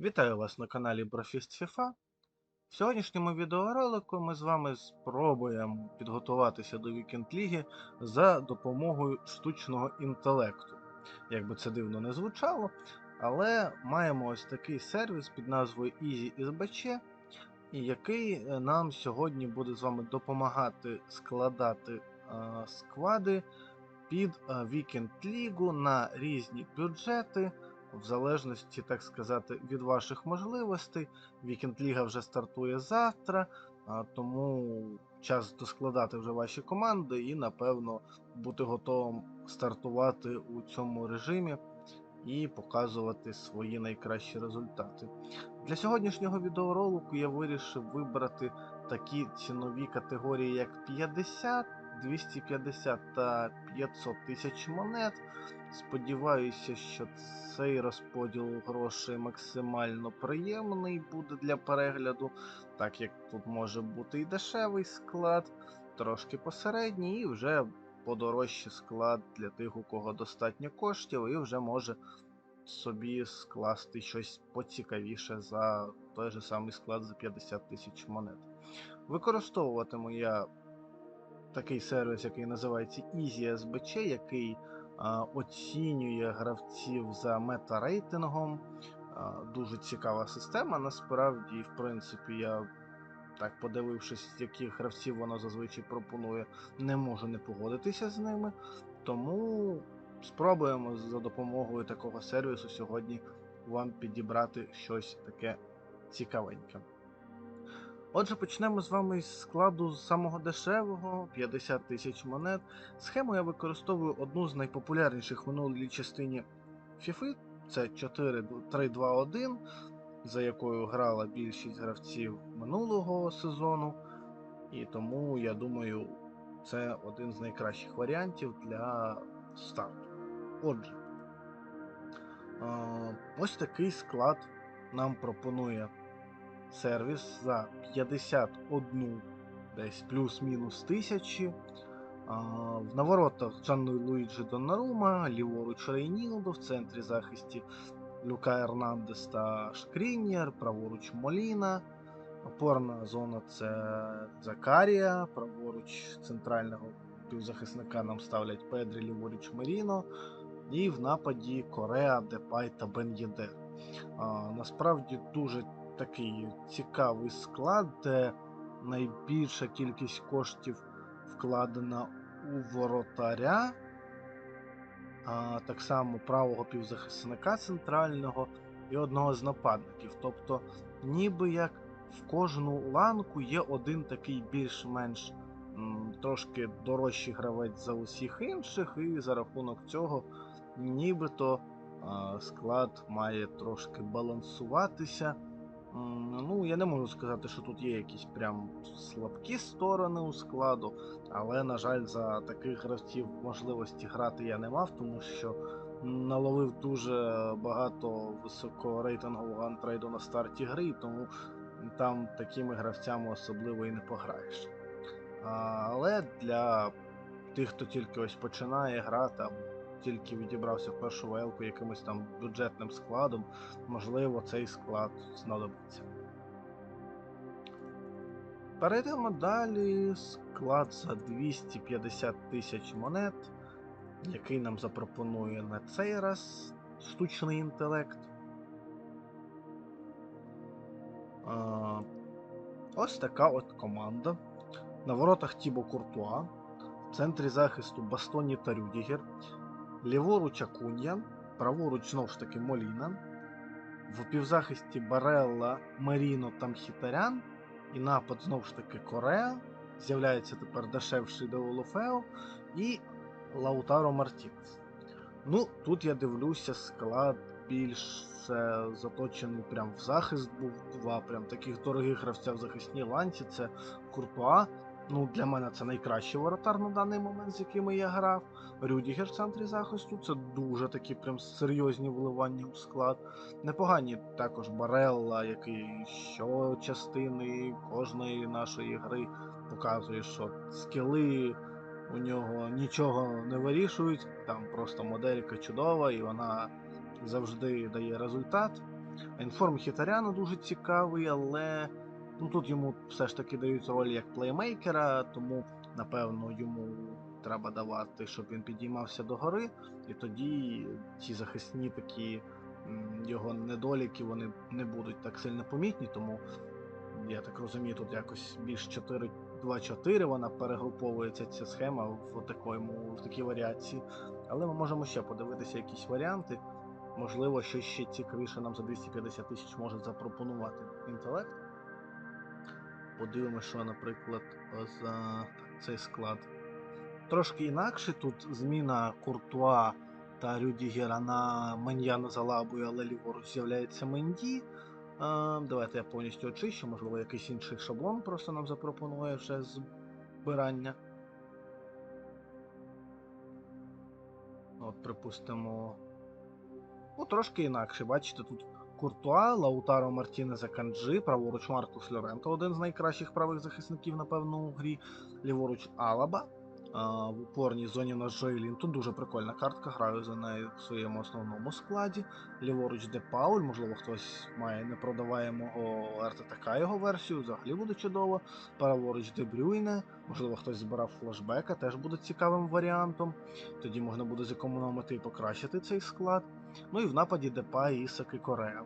Вітаю вас на каналі Brofist FIFA. В сьогоднішньому відеоролику ми з вами спробуємо підготуватися до Вікенд Ліги за допомогою штучного інтелекту. Як би це дивно не звучало, але маємо ось такий сервіс під назвою EasySBC, який е, нам сьогодні буде з вами допомагати складати е, склади під Вікенд Лігу на різні бюджети в залежності, так сказати, від ваших можливостей. Вікенд Ліга вже стартує завтра, тому час доскладати вже ваші команди і, напевно, бути готовим стартувати у цьому режимі і показувати свої найкращі результати. Для сьогоднішнього відеоролику я вирішив вибрати такі цінові категорії, як 50, 250 та 500 тисяч монет. Сподіваюся, що цей розподіл грошей максимально приємний буде для перегляду, так як тут може бути і дешевий склад, трошки посередній, і вже подорожчий склад для тих, у кого достатньо коштів, і вже може собі скласти щось поцікавіше за той же самий склад за 50 тисяч монет. Використовуватиму я такий сервіс, який називається EasySBC, який оцінює гравців за мета-рейтингом. Дуже цікава система. Насправді, в принципі, я так подивившись, яких гравців вона зазвичай пропонує, не можу не погодитися з ними. Тому спробуємо за допомогою такого сервісу сьогодні вам підібрати щось таке цікавеньке. Отже, почнемо з вами з складу самого дешевого 50 тисяч монет. Схему я використовую одну з найпопулярніших в минулій частині FIFA. Це 4-3-2-1, за якою грала більшість гравців минулого сезону. І тому, я думаю, це один з найкращих варіантів для старту. Отже, ось такий склад нам пропонує сервіс за 51 десь плюс-мінус тисячі. В наворотах Джанну Луїджі Доннарума, ліворуч Рейнілдо, в центрі захисті Люка Ернандес та Шкрінєр, праворуч Моліна. Опорна зона це Закарія, праворуч центрального півзахисника нам ставлять Педрі, ліворуч Меріно. І в нападі Кореа, Депай та Бен Єдер. Насправді дуже такий цікавий склад, де найбільша кількість коштів вкладена у воротаря, а так само правого півзахисника центрального і одного з нападників. Тобто, ніби як в кожну ланку є один такий більш-менш трошки дорожчий гравець за усіх інших, і за рахунок цього нібито склад має трошки балансуватися. Ну, я не можу сказати, що тут є якісь прям слабкі сторони у складу, але, на жаль, за таких гравців можливості грати я не мав, тому що наловив дуже багато високорейтингового антрейду на старті гри, тому там такими гравцями особливо і не пограєш. Але для тих, хто тільки ось починає грати, тільки відібрався в першу велку якимось там бюджетним складом, можливо, цей склад знадобиться. Перейдемо далі. Склад за 250 тисяч монет, який нам запропонує на цей раз штучний інтелект. Ось така от команда. На воротах Тібо Куртуа, в центрі захисту Бастоні та Рюдігер, ліворуч Акунья, праворуч знову ж таки Моліна, в півзахисті Барелла, Маріно та Мхітарян, і напад знову ж таки Корея. З'являється тепер дешевший Деолофео і Лаутаро Мартінес. Ну, тут я дивлюся, склад більш заточений прям в захист був два прям таких дорогих гравця в захисній ланці. Це Куртуа Ну, Для мене це найкращий воротар на даний момент, з якими я грав. Рюдігер в центрі захисту це дуже такі прям серйозні вливання у склад. Непогані також Барелла, який що частини кожної нашої гри показує, що скіли у нього нічого не вирішують. Там просто моделька чудова і вона завжди дає результат. Інформ Хітаряну дуже цікавий, але ну, тут йому все ж таки дають роль як плеймейкера, тому напевно йому треба давати, щоб він підіймався до гори, і тоді ті захисні такі його недоліки вони не будуть так сильно помітні, тому я так розумію, тут якось більш 4-2-4 вона перегруповується ця схема в такому, в такій варіації. Але ми можемо ще подивитися якісь варіанти. Можливо, що ще цікавіше нам за 250 тисяч може запропонувати інтелект. Подивимося, що, наприклад, за цей склад. Трошки інакше тут зміна Куртуа та Рюдігера на Маньяна Залабу, але ліворуч з'являється Менді. Давайте я повністю очищу, можливо, якийсь інший шаблон просто нам запропонує вже збирання. От, припустимо. Ну, трошки інакше. Бачите, тут Куртуа, Лаутаро Мартінеза Канджи, праворуч Маркус Льоренто, один з найкращих правих захисників, напевно, у грі. Ліворуч Алаба. В упорній зоні на Жейлін. Тут дуже прикольна картка, граю за нею в своєму основному складі. Ліворуч Де Пауль, можливо, хтось має непродаваємого РТТК його версію, взагалі буде чудово. Праворуч Де Брюйне, можливо, хтось збирав флешбека, теж буде цікавим варіантом. Тоді можна буде зекономити і покращити цей склад. Ну і в нападі Депа, і Корея.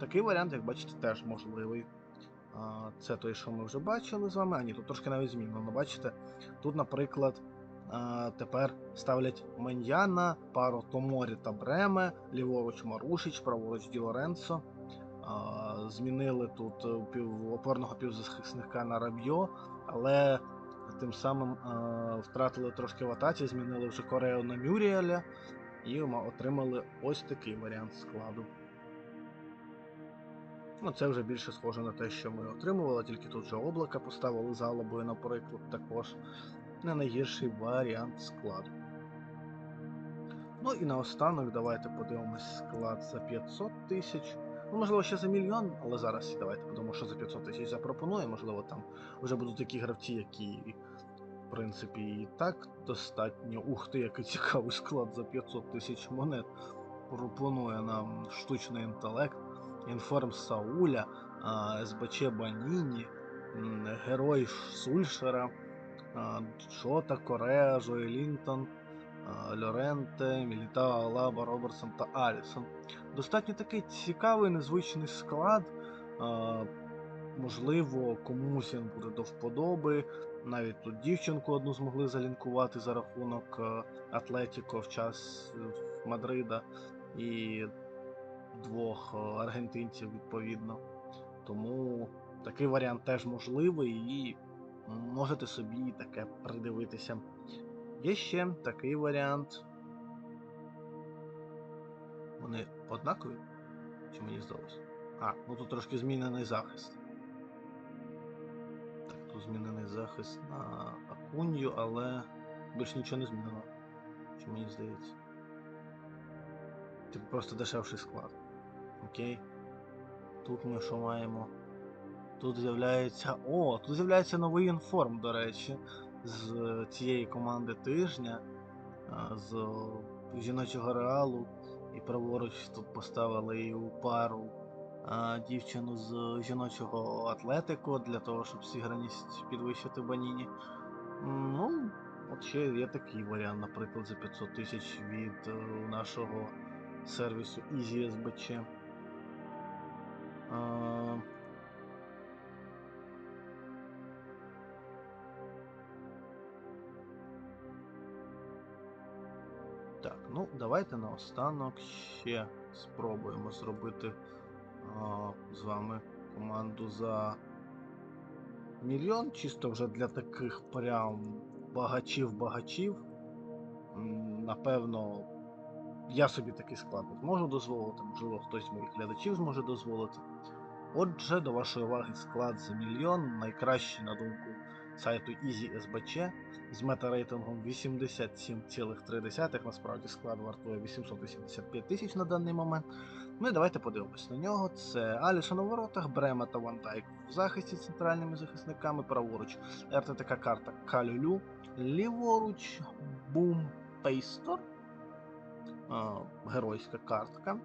Такий варіант, як бачите, теж можливий. Це той, що ми вже бачили з вами. А ні, тут трошки навіть змінено. Бачите? Тут, наприклад, тепер ставлять Меньяна, пару Томорі та Бреме, ліворуч Марушич, праворуч Ді Лоренцо. Змінили тут е, пів, опорного півзахисника на Рабьо, але тим самим втратили трошки в атаці, змінили вже Корею на Мюріаля і ма- отримали ось такий варіант складу. Ну, це вже більше схоже на те, що ми отримували, тільки тут вже облака поставили з Алабою, наприклад, також не найгірший варіант складу. Ну і наостанок давайте подивимось склад за 500 тисяч. Ну, можливо, ще за мільйон, але зараз давайте подумаємо, що за 500 тисяч запропонує. Можливо, там вже будуть такі гравці, які, в принципі, і так достатньо. Ух ти, який цікавий склад за 500 тисяч монет. Пропонує нам штучний інтелект. Інформ Сауля, СБЧ Баніні, Герой Сульшера, а, Шота, Корея, Жой Льоренте, Міліта, Алаба, Робертсон та Алісон. Достатньо такий цікавий, незвичний склад. Можливо, комусь він буде до вподоби. Навіть тут дівчинку одну змогли залінкувати за рахунок е, Атлетіко в час е, Мадрида. І двох е, аргентинців відповідно. Тому такий варіант теж можливий і можете собі таке придивитися. Є ще такий варіант. Вони однакові? Чи мені здалося? А, ну тут трошки змінений захист. Тут змінений захист на Акунью, але більш нічого не змінено. Чи мені здається? Типу просто дешевший склад. Окей. Тут ми що маємо? Тут з'являється. О, тут з'являється новий інформ, до речі, з цієї команди тижня, з жіночого реалу. І праворуч тут поставили і у пару дівчину з жіночого атлетико для того, щоб зіграність підвищити баніні. Ну, от ще є такий варіант, наприклад, за 500 тисяч від е, нашого сервісу EasySBC. Так, ну давайте наостанок ще спробуємо зробити з вами команду за мільйон, чисто вже для таких прям багачів-багачів. Напевно, я собі такий склад не зможу дозволити, можливо, хтось з моїх глядачів зможе дозволити. Отже, до вашої уваги склад за мільйон, найкращий, на думку сайту EasySBC з метарейтингом 87,3. Насправді склад вартує 885 тисяч на даний момент. Ну і давайте подивимось на нього. Це Алісон у воротах, Брема та Ван в захисті центральними захисниками, праворуч РТТК карта Калюлю, ліворуч Бум Пейстор. Геройська картка.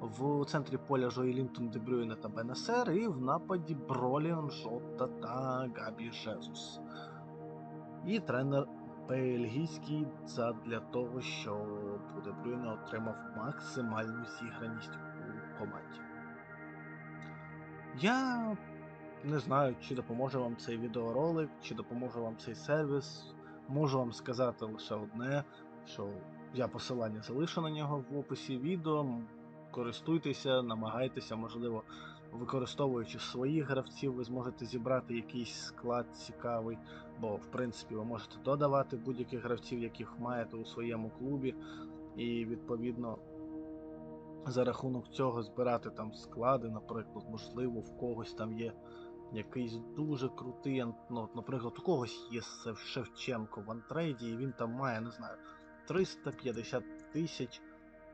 В центрі поля Жоелінтон Дебрюйне та Бенесер і в нападі Бролін, Жота та Габі Жезус. І тренер бельгійський для того, щоб Дебрюйне отримав максимальну зіграність у команді. Я не знаю, чи допоможе вам цей відеоролик, чи допоможе вам цей сервіс. Можу вам сказати лише одне, що я посилання залишу на нього в описі відео. Користуйтеся, намагайтеся, можливо, використовуючи своїх гравців, ви зможете зібрати якийсь склад цікавий, бо в принципі ви можете додавати будь-яких гравців, яких маєте у своєму клубі, і відповідно за рахунок цього збирати там склади, наприклад, можливо, в когось там є якийсь дуже крутий, ну, наприклад, у когось є Шевченко в антрейді, і він там має, не знаю, 350 тисяч,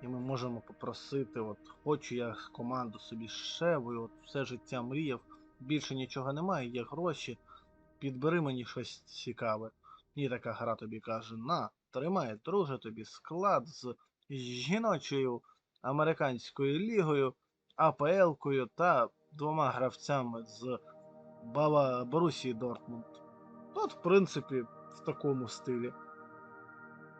і ми можемо попросити, от хочу я команду собі шевою, от все життя мріяв, більше нічого немає, є гроші, підбери мені щось цікаве. І така гра тобі каже: на, тримай, друже, тобі склад з жіночою американською лігою, АПЛ-кою та двома гравцями з Бава Борусії Дортмунд. От, в принципі, в такому стилі.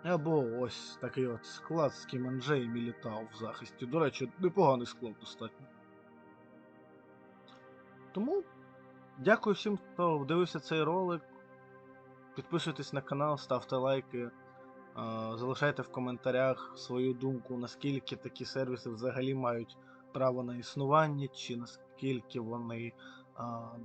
Або ось такий от склад з Кіменже і Мілітау в захисті. До речі, непоганий склад достатньо. Тому дякую всім, хто дивився цей ролик. Підписуйтесь на канал, ставте лайки, е, залишайте в коментарях свою думку, наскільки такі сервіси взагалі мають право на існування, чи наскільки вони е,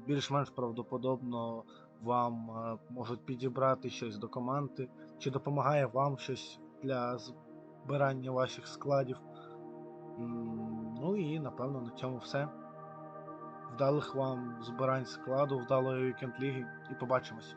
більш-менш правдоподобно вам е, можуть підібрати щось до команди, чи допомагає вам щось для збирання ваших складів. Ну і напевно на цьому все. Вдалих вам збирань складу, вдалої вікенд ліги і побачимось.